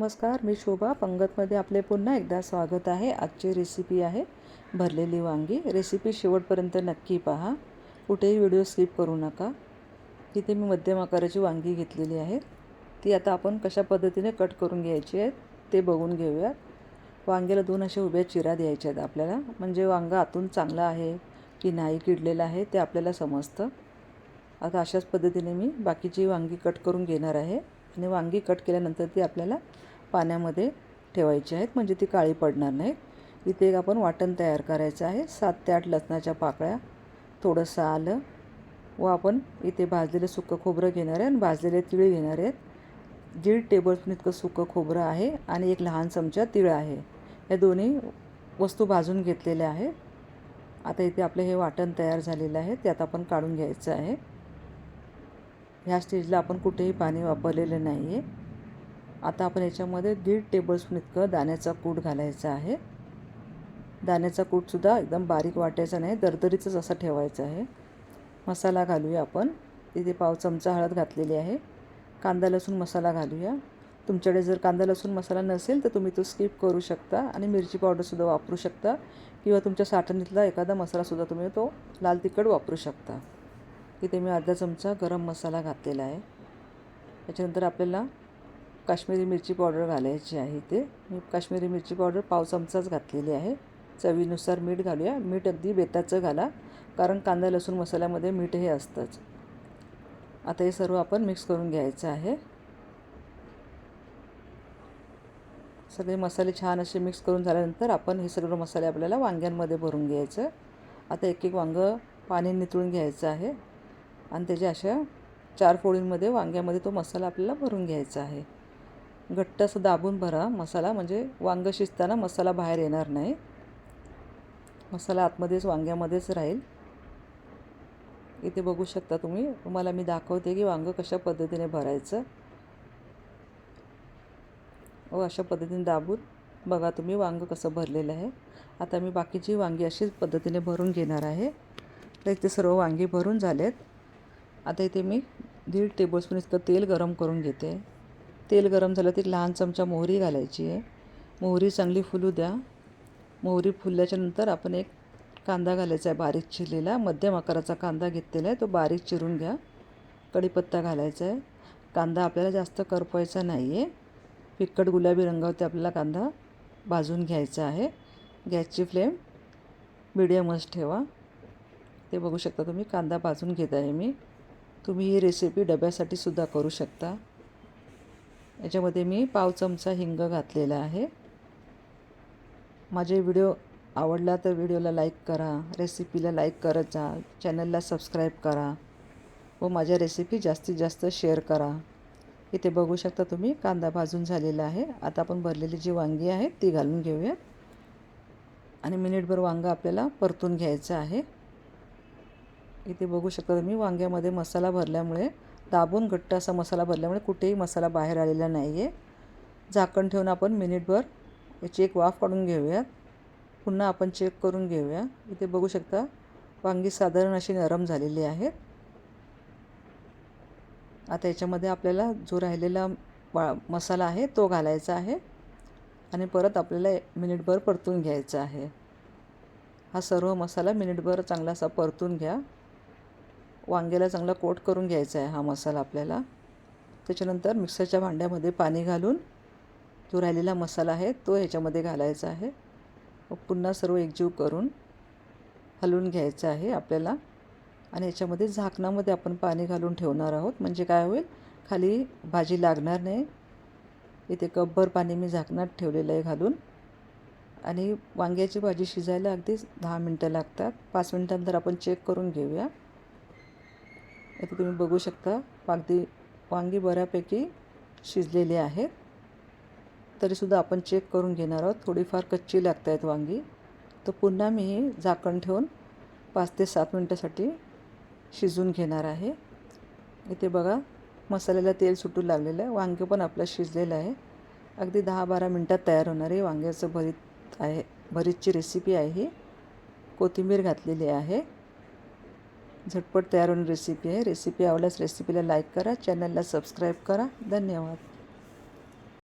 नमस्कार मी शोभा. पंगतमध्ये आपले पुन्हा एकदा स्वागत आहे. आजची रेसिपी आहे भरलेली वांगी. रेसिपी शेवटपर्यंत नक्की पहा. कुठेही व्हिडिओ स्किप करू नका. तिथे मी मध्यम आकाराची वांगी घेतलेली आहेत ती आता आपण कशा पद्धतीने कट करून घ्यायची आहेत ते बघून घेऊयात. वांग्याला दोन अशा उभ्या चिरा द्यायच्या आहेत आपल्याला. म्हणजे वांगं आतून चांगलं आहे की नाही किडलेलं आहे ते आपल्याला समजतं. आता अशाच पद्धतीने मी बाकीची वांगी कट करून घेणार आहे. आणि वांगी कट केल्यानंतर ती आपल्याला पाण्यामध्ये ठेवायची आहेत. म्हणजे ती काळी पडणार नाहीत. इथे एक आपण वाटण तयार करायचं आहे. सात ते आठ लसणाच्या पाकळ्या थोडंसं आलं व आपण इथे भाजलेलं सुकं खोबरं घेणार आहे आणि भाजलेले तिळ घेणार आहेत. दीड टेबलस्पून इतकं सुकं खोबरं आहे आणि एक लहान चमचा तिळ आहे. या दोन्ही वस्तू भाजून घेतलेल्या आहेत. आता इथे आपलं हे वाटण तयार झालेलं आहे. ते आता आपण काढून घ्यायचं आहे. ह्या स्टेजला आपण कुठेही पाणी वापरलेलं नाही आहे आता आपण याच्यामध्ये दीड टेबलस्पून इतकं दाण्याचा कूट घालायचा आहे. दाण्याचा कूटसुद्धा एकदम बारीक वाटायचा नाही दरदरीचंच असं ठेवायचं आहे. मसाला घालूया आपण. तिथे पाव चमचा हळद घातलेली आहे. कांदा लसूण मसाला घालूया. तुमच्याकडे जर कांदा लसूण मसाला नसेल तर तुम्ही तो स्किप करू शकता आणि मिरची पावडरसुद्धा वापरू शकता किंवा तुमच्या साठणीतला एखादा मसालासुद्धा तुम्ही तो लाल तिखट वापरू शकता. इथे मी अर्धा चमचा गरम मसाला घातलेला आहे. त्याच्यानंतर आपल्याला काश्मीरी मिरची पावडर घालायची आहे इथे. मी काश्मीरी मिरची पावडर पाव चमचाच घातलेली आहे. चवीनुसार मीठ घालूया. मीठ अगदी बेताचं घाला कारण कांदा लसूण मसाल्यामध्ये मीठ हे असतंच. आता हे सर्व आपण मिक्स करून घ्यायचं आहे. सगळे मसाले छान असे मिक्स करून झाल्यानंतर आपण हे सगळं मसाले आपल्याला वांग्यांमध्ये भरून घ्यायचं. आता एक एक वांगं पाणी नितळून घ्यायचं आहे. आणि त्याच्या अशा चार फोळींमध्ये वांग्यामध्ये तो मसाला आपल्याला भरून घ्यायचा आहे. घट्ट असं दाबून भरा. मसाला म्हणजे वांगं शिजताना मसाला बाहेर येणार नाही. मसाला आतमध्येच वांग्यामध्येच राहील. इथे बघू शकता तुम्ही. तुम्हाला मी दाखवते की वांगं कशा पद्धतीने भरायचं. व अशा पद्धतीने दाबून बघा तुम्ही वांगं कसं भरलेलं आहे. आता मी बाकीची वांगी अशीच पद्धतीने भरून घेणार आहे. तर इथे सर्व वांगी भरून झालेत. आता इथे मी दीड टेबलस्पून इतकं तेल गरम करून घेते. तेल गरम झालं ती लहान चमचा मोहरी घालायची आहे. मोहरी चांगली फुलू द्या. मोहरी फुलल्याच्यानंतर आपण एक कांदा घालायचा आहे बारीक चिरलेला. मध्यम आकाराचा कांदा घेतलेला आहे. तो बारीक चिरून घ्या. कढीपत्ता घालायचा आहे. कांदा आपल्याला जास्त करपवायचा नाही आहे फिक्कट गुलाबी रंगावरती आपल्याला कांदा भाजून घ्यायचा आहे. गॅसची फ्लेम मिडियमच ठेवा. ते बघू शकता तुम्ही. कांदा भाजून घेत आहे मी. तुम्ही ही रेसिपी डब्यासाठी सुद्धा करू शकता. याच्यामध्ये मी पाव चमचा हिंग घातलेला आहे. माझे व्हिडिओ आवडला तर व्हिडिओला लाईक करा रेसिपीला लाईक करत जा चॅनलला सबस्क्राईब करा व माझ्या रेसिपी जास्तीत जास्त शेअर करा. इथे बघू शकता तुम्ही कांदा भाजून झालेला आहे. आता आपण भरलेली जी वांगी आहेत ती घालून घेऊयात. आणि मिनिटभर वांगं आपल्याला परतून घ्यायचं आहे. इथे बघू शकता तुम्ही वांग्यामध्ये मसाला भरल्यामुळे दाबून घट्ट असा मसाला भरल्यामुळे कुठेही मसाला बाहेर आलेला नाही आहे झाकण ठेवून आपण मिनिटभर याची एक वाफ काढून घेऊयात. पुन्हा आपण चेक करून घेऊया. इथे बघू शकता वांगी साधारण अशी नरम झालेली आहेत. आता याच्यामध्ये आपल्याला जो राहिलेला वा मसाला आहे तो घालायचा आहे आणि परत आपल्याला मिनिटभर परतून घ्यायचा आहे. हा सर्व मसाला मिनिटभर चांगला असा परतून घ्या. वांग्याला चांगला कोट करून घ्यायचा आहे हा मसाला आपल्याला. त्याच्यानंतर मिक्सरच्या भांड्यामध्ये पाणी घालून जो राहिलेला मसाला आहे तो ह्याच्यामध्ये घालायचा आहे. पुन्हा सर्व एकजीव करून हलवून घ्यायचं आहे आपल्याला. आणि याच्यामध्ये झाकणामध्ये आपण पाणी घालून ठेवणार आहोत. म्हणजे काय होईल? खाली भाजी लागणार नाही. इथे कपभर पाणी मी झाकणात ठेवलेलं आहे घालून. आणि वांग्याची भाजी शिजायला अगदीच दहा मिनटं लागतात. पाच मिनटानंतर आपण चेक करून घेऊया. इथे तुम्ही बघू शकता वांगी वांगी बऱ्यापैकी शिजलेली आहेत. तरीसुद्धा आपण चेक करून घेणार आहोत. थोडीफार कच्ची लागत आहेत वांगी. तर पुन्हा मी झाकण ठेवून पाच ते सात मिनटासाठी शिजून घेणार आहे. इथे बघा मसाल्याला तेल सुटू लागलेलं आहे. वांगे पण आपलं शिजलेलं आहे. अगदी दहा बारा मिनटात तयार होणारे वांग्याचं भरीत आहे भरीतची रेसिपी आहे ही. कोथिंबीर घातलेली आहे. झटपट तयार होणारी रेसिपी आहे. रेसिपी आवडल्यास रेसिपीला लाईक करा चॅनलला सबस्क्राईब करा. धन्यवाद.